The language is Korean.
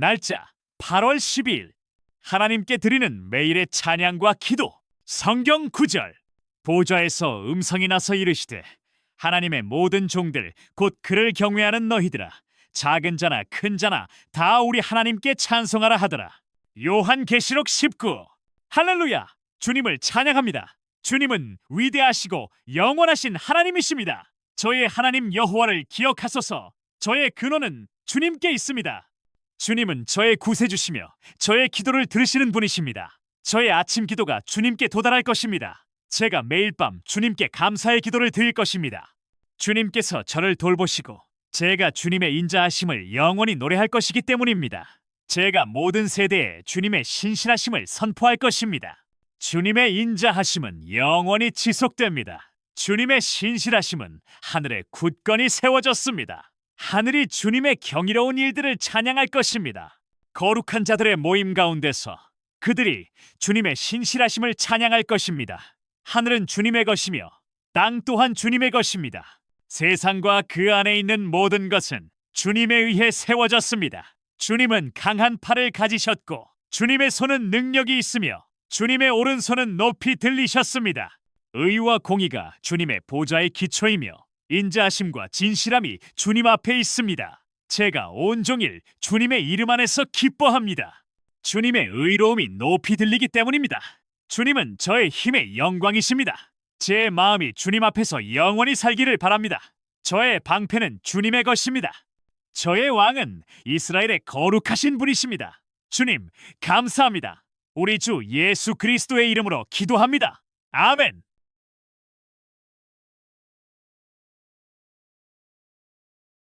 날짜 8월 12일. 하나님께 드리는 매일의 찬양과 기도 성경 구절. 보좌에서 음성이 나서 이르시되 하나님의 모든 종들 곧 그를 경외하는 너희들아 작은 자나 큰 자나 다 우리 하나님께 찬송하라 하더라. 요한계시록 19 할렐루야! 주님을 찬양합니다. 주님은 위대하시고 영원하신 하나님이십니다. 저의 하나님 여호와를 기억하소서. 저의 근원은 주님께 있습니다 주님은 저의 구세주시며 저의 기도를 들으시는 분이십니다. 저의 아침 기도가 주님께 도달할 것입니다. 제가 매일 밤 주님께 감사의 기도를 드릴 것입니다. 주님께서 저를 돌보시고 제가 주님의 인자하심을 영원히 노래할 것이기 때문입니다. 제가 모든 세대에 주님의 신실하심을 선포할 것입니다. 주님의 인자하심은 영원히 지속됩니다. 주님의 신실하심은 하늘에 굳건히 세워졌습니다. 하늘이 주님의 경이로운 일들을 찬양할 것입니다. 거룩한 자들의 모임 가운데서 그들이 주님의 신실하심을 찬양할 것입니다. 하늘은 주님의 것이며 땅 또한 주님의 것입니다. 세상과 그 안에 있는 모든 것은 주님에 의해 세워졌습니다. 주님은 강한 팔을 가지셨고 주님의 손은 능력이 있으며 주님의 오른손은 높이 들리셨습니다. 의와 공의가 주님의 보좌의 기초이며 인자하심과 진실함이 주님 앞에 있습니다. 제가 온종일 주님의 이름 안에서 기뻐합니다. 주님의 의로움이 높이 들리기 때문입니다. 주님은 저의 힘의 영광이십니다. 제 마음이 주님 앞에서 영원히 살기를 바랍니다. 저의 방패는 주님의 것입니다. 저의 왕은 이스라엘의 거룩하신 분이십니다. 주님, 감사합니다. 우리 주 예수 그리스도의 이름으로 기도합니다. 아멘.